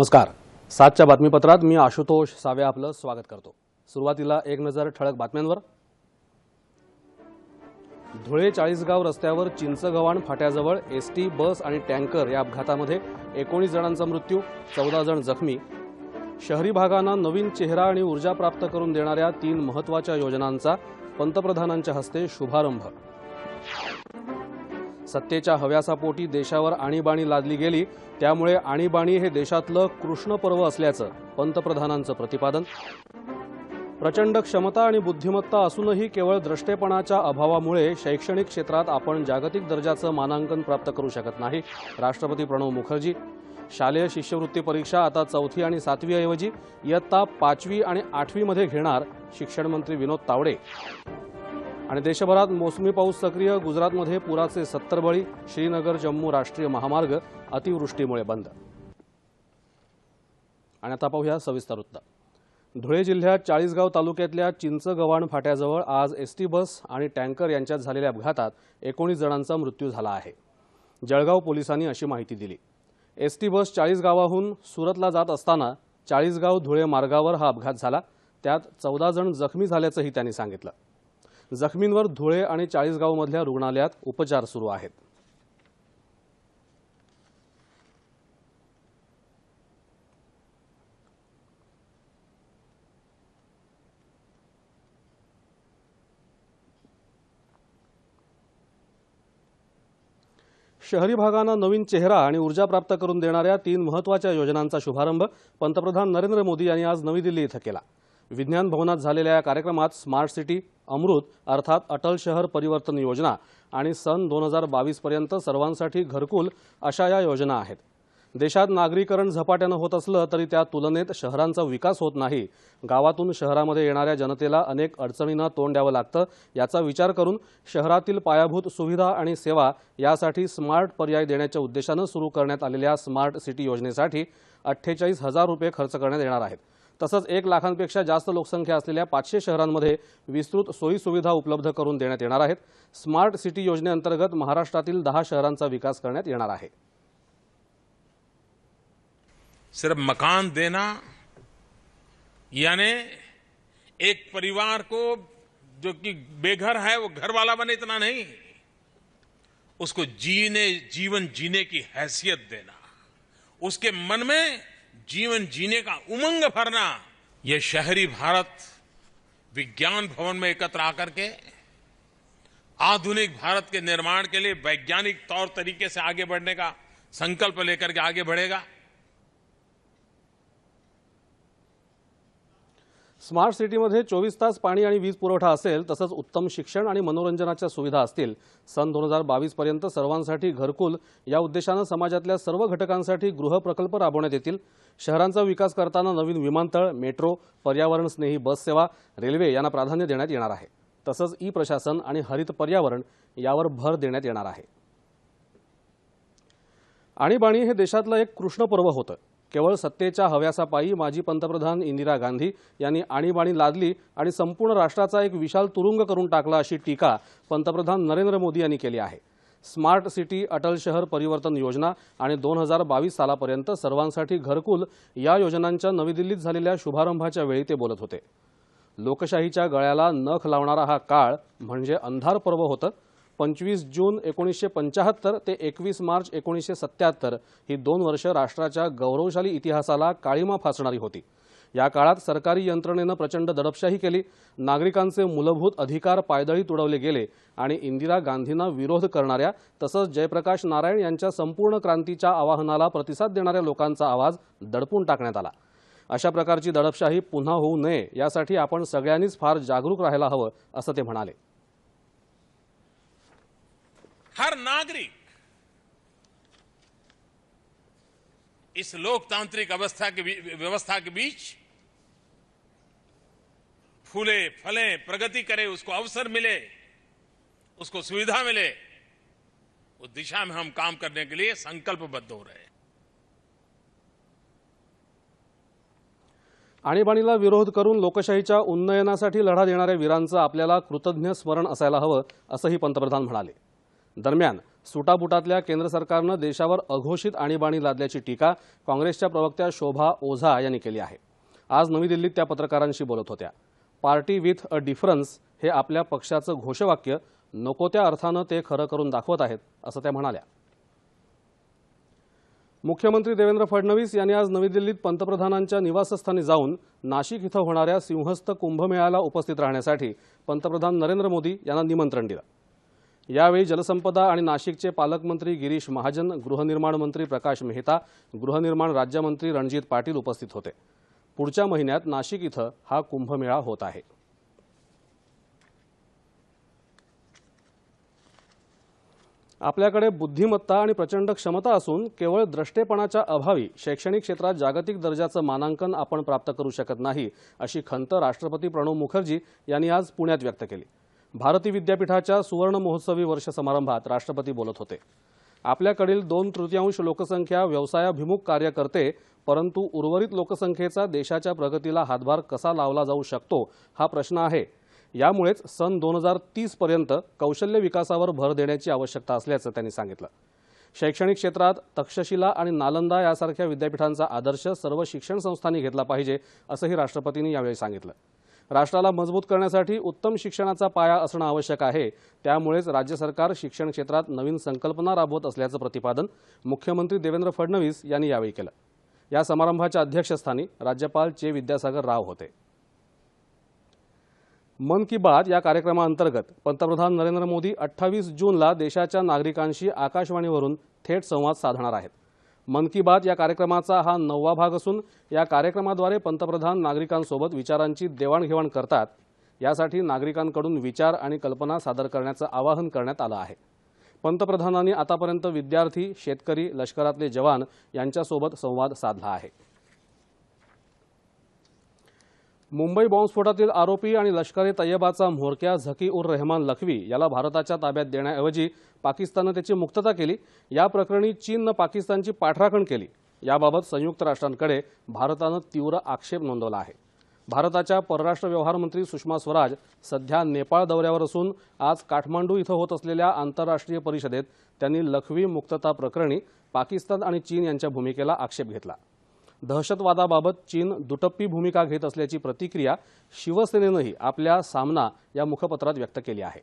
नमस्कार. सातच्या बातमीपत्रात मी आशुतोष सावे आपलं स्वागत करतो. सुरुवातीला एक नजर ठळक बातम्यांवर. धुळे चाळीसगाव रस्त्यावर चिंचगव्हाण फाट्याजवळ एस टी बस आणि टँकर या अपघातामध्ये एकोणीस जणांचा मृत्यू चौदा जण जखमी. शहरी भागांना नवीन चेहरा आणि ऊर्जा प्राप्त करून देणाऱ्या तीन महत्त्वाच्या योजनांचा पंतप्रधानांच्या हस्ते शुभारंभ. सत्तेच्या हव्यासापोटी देशावर आणीबाणी लादली गेली त्यामुळे आणीबाणी हे देशातलं कृष्ण पर्व असल्याचं पंतप्रधानांचं प्रतिपादन. प्रचंड क्षमता आणि बुद्धिमत्ता असूनही केवळ द्रष्टेपणाच्या अभावामुळे शैक्षणिक क्षेत्रात आपण जागतिक दर्जाचं मानांकन प्राप्त करू शकत नाही राष्ट्रपती प्रणव मुखर्जी. शालेय शिष्यवृत्ती परीक्षा आता चौथी आणि सातवी ऐवजी इयत्ता पाचवी आणि आठवीमध्ये घेणार शिक्षणमंत्री विनोद तावडे. आणि देशभरात मोसमी पाऊस सक्रिय गुजरातमध्ये पुराचे सत्तर बळी श्रीनगर जम्मू राष्ट्रीय महामार्ग अतिवृष्टीमुळे बंद. आणि आता पाहूया सविस्तर वृत्त धुळे जिल्ह्यात चाळीसगाव तालुक्यातल्या चिंचगव्हाण फाट्याजवळ आज एस टी बस आणि टँकर यांच्यात झालेल्या अपघातात एकोणीस जणांचा मृत्यू झाला आहे. जळगाव पोलिसांनी अशी माहिती दिली. एस टी बस चाळीसगावाहून सुरतला जात असताना चाळीसगाव धुळे मार्गावर हा अपघात झाला. त्यात चौदा जण जखमी झाल्याचंही त्यांनी सांगितलं. जखमींवर धुळे आणि चाळीसगावमधल्या रुग्णालयात उपचार सुरू आहेत. शहरी भागांना नवीन चेहरा आणि ऊर्जा प्राप्त करून देणाऱ्या तीन महत्त्वाच्या योजनांचा शुभारंभ पंतप्रधान नरेंद्र मोदी यांनी आज नवी दिल्ली इथं केला. विज्ञान भवनात झालेल्या या कार्यक्रमात स्मार्ट सिटी अमृत अर्थात अटल शहर परिवर्तन योजना आणि सन दोन हजार बावीसपर्यंत सर्वांसाठी घरकुल अशा या योजना आहेत. देशात नागरीकरण झपाट्यानं होत असलं तरी त्या तुलनेत शहरांचा विकास होत नाही. गावातून शहरामध्ये येणाऱ्या जनतेला अनेक अडचणींना तोंड द्यावं लागतं याचा विचार करून शहरातील पायाभूत सुविधा आणि सेवा यासाठी स्मार्ट पर्याय देण्याच्या उद्देशानं सुरू करण्यात आलेल्या स्मार्ट सिटी योजनेसाठी अठ्ठेचाळीस हजार रुपये खर्च करण्यात येणार आहेत. तसंच एक लाखांपेक्षा जास्त लोकसंख्या पाचशे शहरांमध्ये विस्तृत उपलब्ध करून देण्यात येणार आहेत. स्मार्ट सिटी योजनेअंतर्गत महाराष्ट्रातील दहा शहरांचा विकास करण्यात येणार आहे. सिर्फ़ मकान देना, यानी एक परिवार को जो कि बेघर है, वो घर वाला बने इतना नहीं। उसको जीने, जीवन जीने की हैसियत देना। उसके मन में जीवन जीने का उमंग भरना, ये शहरी भारत विज्ञान भवन में एकत्र आकर के, आधुनिक भारत के निर्माण के लिए वैज्ञानिक तौर तरीके से आगे बढ़ने का संकल्प लेकर के आगे बढ़ेगा। स्मार्ट सिटीमध्ये चोवीस तास पाणी आणि वीज पुरवठा असेल तसंच उत्तम शिक्षण आणि मनोरंजनाच्या सुविधा असतील. सन दोन हजार बावीसपर्यंत सर्वांसाठी घरकुल या उद्देशानं समाजातल्या सर्व घटकांसाठी गृहप्रकल्प राबवण्यात येतील. शहरांचा विकास करताना नवीन विमानतळ मेट्रो पर्यावरणस्नेही बस सेवा रेल्वे यांना प्राधान्य देण्यात येणार आहे. तसंच ई प्रशासन आणि हरित पर्यावरण यावर भर देण्यात येणार आहे. आणीबाणी हे देशातलं एक कृष्ण पर्व होतं. केवळ सत्तेच्या हव्यासापायी माजी पंतप्रधान इंदिरा गांधी यांनी आणीबाणी लादली आणि संपूर्ण राष्ट्राचा एक विशाल तुरुंग करून टाकला अशी टीका पंतप्रधान नरेंद्र मोदी यांनी केली आहे. स्मार्ट सिटी अटल शहर परिवर्तन योजना आणि दोन हजार बावीस सालापर्यंत सर्वांसाठी घरकुल या योजनांच्या नवी दिल्लीत झालेल्या शुभारंभाच्या वेळी ते बोलत होते. लोकशाहीच्या गळ्याला नख लावणारा हा काळ म्हणजे अंधार पर्व होतं. पंचवीस जून एकोणीसशे पंचाहत्तर ते एकवीस मार्च एकोणीसशे सत्याहत्तर ही दोन वर्ष राष्ट्राच्या गौरवशाली इतिहासाला काळीमा फासणारी होती. या काळात सरकारी यंत्रणेनं प्रचंड दडपशाही केली. नागरिकांचे मूलभूत अधिकार पायदळी तुडवले गेले आणि इंदिरा गांधींना विरोध करणाऱ्या तसंच जयप्रकाश नारायण यांच्या संपूर्ण क्रांतीच्या आवाहनाला प्रतिसाद देणाऱ्या लोकांचा आवाज दडपून टाकण्यात आला. अशा प्रकारची दडपशाही पुन्हा होऊ नये यासाठी आपण सगळ्यांनीच फार जागरूक राहायला हवं असं ते म्हणाले. हर नागरिक इस लोकतांत्रिक अवस्था के व्यवस्था के बीच फूले फले प्रगति करे उसको अवसर मिले उसको सुविधा मिले उस दिशा में हम काम करने के लिए संकल्पबद्ध हो रहे हैं। आणीबाणीला विरोध करून लोकशाहीच्या उन्नयनासाठी लढा देणाऱ्या वीरांचं आपल्याला कृतज्ञ स्मरण असायला हवं असंही पंतप्रधान म्हणाले. दरम्यान सुटाबुटातल्या केंद्र सरकारनं देशावर अघोषित आणीबाणी लादल्याची टीका काँग्रेसच्या प्रवक्त्या शोभा ओझा यांनी केली आहे. आज नवी दिल्लीत त्या पत्रकारांशी बोलत होत्या. पार्टी विथ अ डिफरन्स हे आपल्या पक्षाचं घोषवाक्य नको त्या अर्थानं ते खरं करून दाखवत आहेत असं त्या म्हणाल्या. मुख्यमंत्री देवेंद्र फडणवीस यांनी आज नवी दिल्लीत पंतप्रधानांच्या निवासस्थानी जाऊन नाशिक इथं होणाऱ्या सिंहस्थ कुंभमेळ्याला उपस्थित राहण्यासाठी पंतप्रधान नरेंद्र मोदी यांना निमंत्रण दिलं. यावेळी जलसंपदा आणि नाशिकचे पालकमंत्री गिरीश महाजन गृहनिर्माण मंत्री प्रकाश मेहता गृहनिर्माण राज्यमंत्री रणजित पाटील उपस्थित होते. पुढच्या महिन्यात नाशिक इथं हा कुंभमेळा होत आहे. आपल्याकडे बुद्धिमत्ता आणि प्रचंड क्षमता असून केवळ द्रष्टेपणाच्या अभावी शैक्षणिक क्षेत्रात जागतिक दर्जाचं मानांकन आपण प्राप्त करू शकत नाही अशी खंत राष्ट्रपती प्रणव मुखर्जी यांनी आज पुण्यात व्यक्त केली. भारती विद्यापीठाच्या सुवर्ण महोत्सवी वर्ष समारंभात राष्ट्रपती बोलत होते. आपल्याकडील दोन तृतीयांश लोकसंख्या व्यवसायाभिमुख कार्य करते परंतु उर्वरित लोकसंख्येचा देशाच्या प्रगतीला हातभार कसा लावला जाऊ शकतो हा प्रश्न आहे. यामुळेच सन दोन हजार तीसपर्यंत कौशल्य विकासावर भर देण्याची आवश्यकता असल्याचं त्यांनी सांगितलं. शैक्षणिक क्षेत्रात तक्षशिला आणि नालंदा यासारख्या विद्यापीठांचा आदर्श सर्व शिक्षण संस्थांनी घेतला पाहिजे असंही राष्ट्रपतींनी यावेळी सांगितलं. राष्ट्राला मजबूत करण्यासाठी उत्तम शिक्षणाचा पाया असणं आवश्यक आहे. त्यामुळेच राज्य सरकार शिक्षण क्षेत्रात नवीन संकल्पना राबवत असल्याचं प्रतिपादन मुख्यमंत्री देवेंद्र फडणवीस यांनी यावेळी केलं. या समारंभाच्या अध्यक्षस्थानी राज्यपाल चे विद्यासागर राव होते. मन की बात या कार्यक्रमाअंतर्गत पंतप्रधान नरेंद्र मोदी अठ्ठावीस जूनला देशाच्या नागरिकांशी आकाशवाणीवरून थेट संवाद साधणार आहेत. मन की बात या कार्यक्रमाचा हा नववा भाग असून या कार्यक्रमाद्वारे पंतप्रधान नागरिकांसोबत विचारांची देवाणघेवाण करतात. यासाठी नागरिकांकडून विचार आणि कल्पना सादर करण्याचं आवाहन करण्यात आलं आहे. पंतप्रधानांनी आतापर्यंत विद्यार्थी शेतकरी लष्करातले जवान यांच्यासोबत संवाद साधला आहे. मुंबई बॉम्बस्फोटातील आरोपी आणि लष्कर ए तय्यबाचा म्होरक्या झकी उर रहमान लखवी याला भारताच्या ताब्यात देण्याऐवजी पाकिस्ताननं त्याची मुक्तता केली. या प्रकरणी चीननं पाकिस्तानची पाठराखण केली. याबाबत संयुक्त राष्ट्रांकडे भारतानं तीव्र आक्षेप नोंदवला आहे. भारताच्या परराष्ट्र व्यवहार मंत्री सुषमा स्वराज सध्या नेपाळ दौऱ्यावर असून आज काठमांडू इथं होत असलेल्या आंतरराष्ट्रीय परिषदेत त्यांनी लखवी मुक्तता प्रकरणी पाकिस्तान आणि चीन यांच्या भूमिकेला आक्षेप घेतला. दहशतवादाबाबत चीन दुटप्पी भूमिका घेत असल्याची प्रतिक्रिया शिवसेनेनंही आपल्या सामना या मुखपत्रात व्यक्त केली आहे.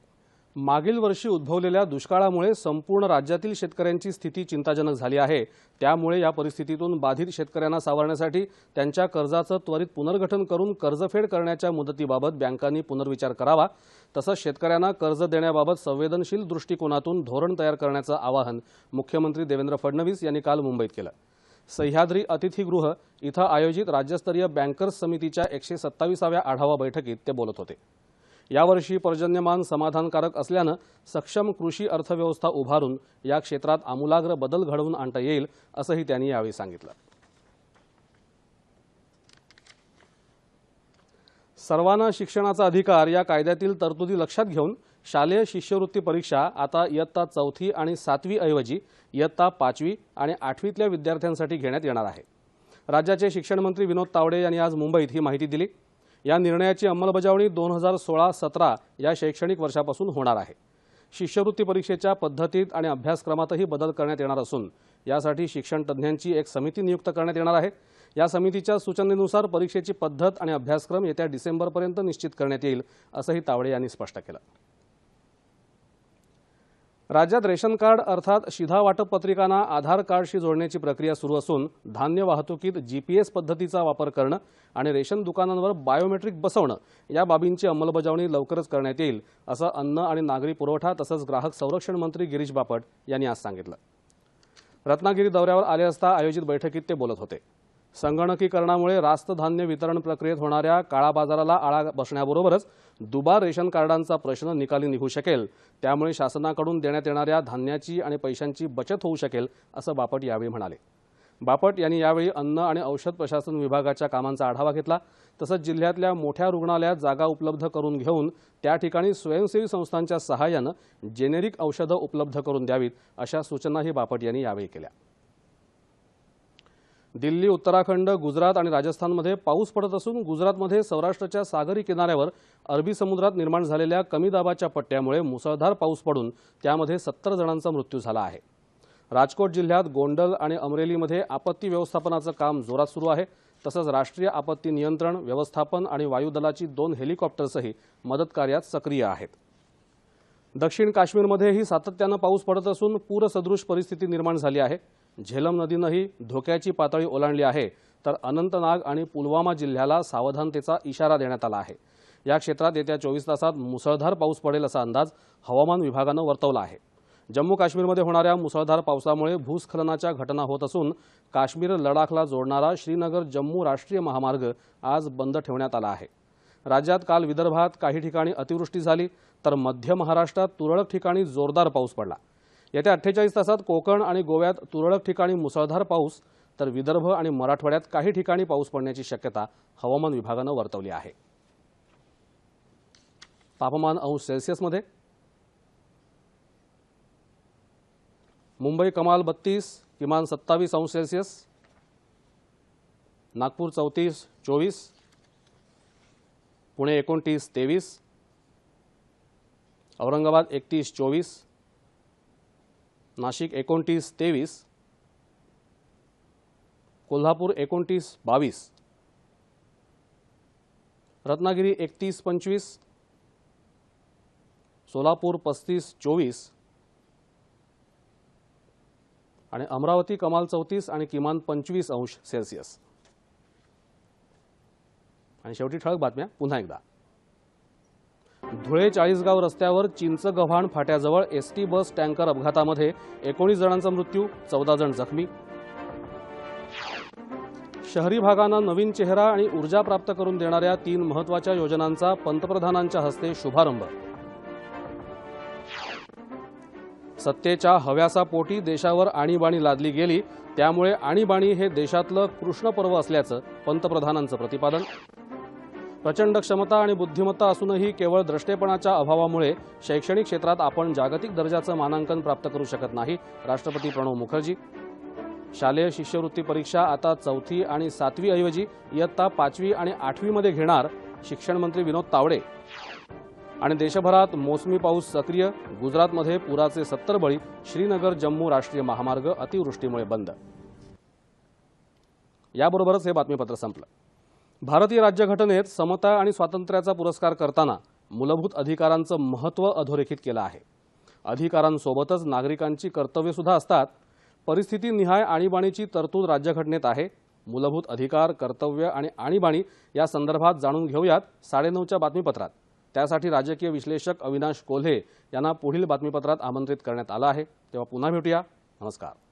मागील वर्षी उद्भवलेल्या दुष्काळामुळे संपूर्ण राज्यातील शेतकऱ्यांची स्थिती चिंताजनक झाली आहे. त्यामुळे या परिस्थितीतून बाधित शेतकऱ्यांना सावरण्यासाठी त्यांच्या कर्जाचं त्वरित पुनर्गठन करून कर्जफेड करण्याच्या मुदतीबाबत बँकांनी पुनर्विचार करावा. तसंच शेतकऱ्यांना कर्ज देण्याबाबत संवेदनशील दृष्टिकोनातून धोरण तयार करण्याचं आवाहन मुख्यमंत्री देवेंद्र फडणवीस यांनी काल मुंबईत केलं. सह्याद्री अतिथीगृह इथं आयोजित राज्यस्तरीय बँकर्स समितीच्या एकशे सत्तावीसाव्या आढावा बैठकीत ते बोलत होते. यावर्षी पर्जन्यमान समाधानकारक असल्यानं सक्षम कृषी अर्थव्यवस्था उभारून या क्षेत्रात आमूलाग्र बदल घडवून आणता येईल असंही त्यांनी यावेळी सांगितलं. सर्वांना शिक्षणाचा अधिकार या कायद्यातील तरतुदी लक्षात घेऊन शालेय शिष्यवृत्ती परीक्षा आता इयत्ता चौथी आणि सातवी ऐवजी इयत्ता पाचवी आणि आठवीतल्या विद्यार्थ्यांसाठी घेण्यात येणार आहे. राज्याचे शिक्षण मंत्री विनोद तावडे यांनी आज मुंबईत ही माहिती दिली. या निर्णयाची अंमलबजावणी दोन हजार सोळा सतरा या शैक्षणिक वर्षापासून होणार आहे. शिष्यवृत्ती परीक्षेच्या पद्धतीत आणि अभ्यासक्रमातही बदल करण्यात येणार असून यासाठी शिक्षण तज्ज्ञांची एक समिती नियुक्त करण्यात येणार आहे. या समितीच्या सूचनेनुसार परीक्षेची पद्धत आणि अभ्यासक्रम येत्या डिसेंबरपर्यंत निश्चित करण्यात येईल असंही तावडे यांनी स्पष्ट केलं. राज्यात रेशन कार्ड अर्थात शिधा वाटप पत्रिकांना आधार कार्डशी जोडण्याची प्रक्रिया सुरू असून धान्य वाहतुकीत जीपीएस पद्धतीचा वापर करणं आणि रेशन दुकानांवर बायोमेट्रिक बसवणं या बाबींची अंमलबजावणी लवकरच करण्यात येईल असं अन्न आणि नागरी पुरवठा तसंच ग्राहक संरक्षण मंत्री गिरीश बापट यांनी आज सांगितलं. रत्नागिरी दौऱ्यावर आले असता आयोजित बैठकीत ते बोलत होते. संगणकीकरणामुळे रास्त धान्य वितरण प्रक्रियेत होणाऱ्या काळा बाजाराला आळा बसण्याबरोबरच दुबार रेशन कार्डांचा प्रश्न निकाली निघू शकेल. त्यामुळे शासनाकडून देण्यात येणाऱ्या धान्याची आणि पैशांची बचत होऊ शकेल असं बापट यावेळी म्हणाले. बापट यांनी यावेळी अन्न आणि औषध प्रशासन विभागाच्या कामांचा आढावा घेतला. तसंच जिल्ह्यातल्या मोठ्या रुग्णालयात जागा उपलब्ध करून घेऊन त्या ठिकाणी स्वयंसेवी संस्थांच्या सहाय्यानं जेनेरिक औषधं उपलब्ध करून द्यावीत अशा सूचनाही बापट यांनी यावेळी केल्या. दिल्ली उत्तराखंड गुजरात आणि राजस्थानमध्ये पाऊस पडत असून गुजरातमध्ये सौराष्ट्राच्या सागरी किनाऱ्यावर अरबी समुद्रात निर्माण झालेल्या कमी दाबाच्या पट्ट्यामुळे मुसळधार पाऊस पडून त्यामध्ये सत्तर जणांचा मृत्यू झाला आहे. राजकोट जिल्ह्यात गोंडल आणि अमरेलीमध्ये आपत्ती व्यवस्थापनाचं काम जोरात सुरू आहे. तसंच राष्ट्रीय आपत्ती नियंत्रण व्यवस्थापन आणि वायुदलाची दोन हेलिकॉप्टर्सही मदत कार्यात सक्रिय आहेत. दक्षिण काश्मीरमध्येही सातत्यानं पाऊस पडत असून पूरसदृश परिस्थिती निर्माण झाली आहे. झेलम नदीनंही धोक्याची पातळी ओलांडली आहे तर अनंतनाग आणि पुलवामा जिल्ह्याला सावधानतेचा इशारा देण्यात आला आहे. या क्षेत्रात येत्या चोवीस तासात मुसळधार पाऊस पडेल असा अंदाज हवामान विभागानं वर्तवला आहे. जम्मू काश्मीरमध्ये होणाऱ्या मुसळधार पावसामुळे भूस्खलनाच्या घटना होत असून काश्मीर लडाखला जोडणारा श्रीनगर जम्मू राष्ट्रीय महामार्ग आज बंद ठेवण्यात आला आहे. राज्यात काल विदर्भात काही ठिकाणी अतिवृष्टी झाली तर मध्य महाराष्ट्रात तुरळक ठिकाणी जोरदार पाऊस पडला. येत्या अठ्ठेचाळीस तासात कोकण आणि गोव्यात तुरळक ठिकाणी मुसळधार पाऊस तर विदर्भ आणि मराठवाड्यात काही ठिकाणी पाऊस पडण्याची शक्यता हवामान विभागानं वर्तवली आहे. तापमान अंश सेल्सिअसमध्ये मुंबई कमाल बत्तीस किमान सत्तावीस अंश सेल्सिअस. नागपूर चौतीस चोवीस. पुणे एकोणतीस तेवीस. औरंगाबाद एकतीस चोवीस. नाशिक एकोणतीस तेवीस कोल्हापूर एकोणतीस बावीस रत्नागिरी एकतीस पंचवीस सोलापूर पस्तीस चोवीस आणि अमरावती कमाल चौतीस आणि किमान पंचवीस अंश सेल्सिअस. आणि शेवटी ठळक बातम्या पुन्हा एकदा. धुळे चाळीसगाव रस्त्यावर चिंचगव्हाण फाट्याजवळ एस टी बस टँकर अपघातामध्ये एकोणीस जणांचा मृत्यू चौदा जण जखमी. शहरी भागांना नवीन चेहरा आणि ऊर्जा प्राप्त करून देणाऱ्या तीन महत्त्वाच्या योजनांचा पंतप्रधानांच्या हस्ते शुभारंभ. सत्तेच्या हव्यासापोटी देशावर आणीबाणी लादली गेली त्यामुळे आणीबाणी हे देशातलं कृष्णपर्व असल्याचं पंतप्रधानांचं प्रतिपादन. प्रचंड क्षमता आणि बुद्धिमत्ता असूनही केवळ द्रष्टेपणाच्या अभावामुळे शैक्षणिक क्षेत्रात आपण जागतिक दर्जाचं मानांकन प्राप्त करू शकत नाही. राष्ट्रपती प्रणव मुखर्जी. शालेय शिष्यवृत्ती परीक्षा आता चौथी आणि सातवी ऐवजी इयत्ता पाचवी आणि आठवीमध्ये घेणार शिक्षण मंत्री विनोद तावडे. आणि देशभरात मोसमी पाऊस सक्रिय गुजरातमध्ये पुराचे सत्तर बळी श्रीनगर जम्मू राष्ट्रीय महामार्ग अतिवृष्टीमुळे बंद. याबरोबरच हे बातमीपत्र संपलं. भारतीय राज्यघटनेत समता आणि स्वातंत्र्याचा पुरस्कार करताना मूलभूत अधिकारांचं महत्त्व अधोरेखित केलं आहे. अधिकारांसोबतच नागरिकांची कर्तव्यसुद्धा असतात. परिस्थितीनिहाय आणीबाणीची तरतूद राज्यघटनेत आहे. मूलभूत अधिकार कर्तव्य आणि आणीबाणी या संदर्भात जाणून घेऊयात साडेनऊच्या बातमीपत्रात. त्यासाठी राजकीय विश्लेषक अविनाश कोल्हे यांना पुढील बातमीपत्रात आमंत्रित करण्यात आलं आहे. तेव्हा पुन्हा भेटूया. नमस्कार.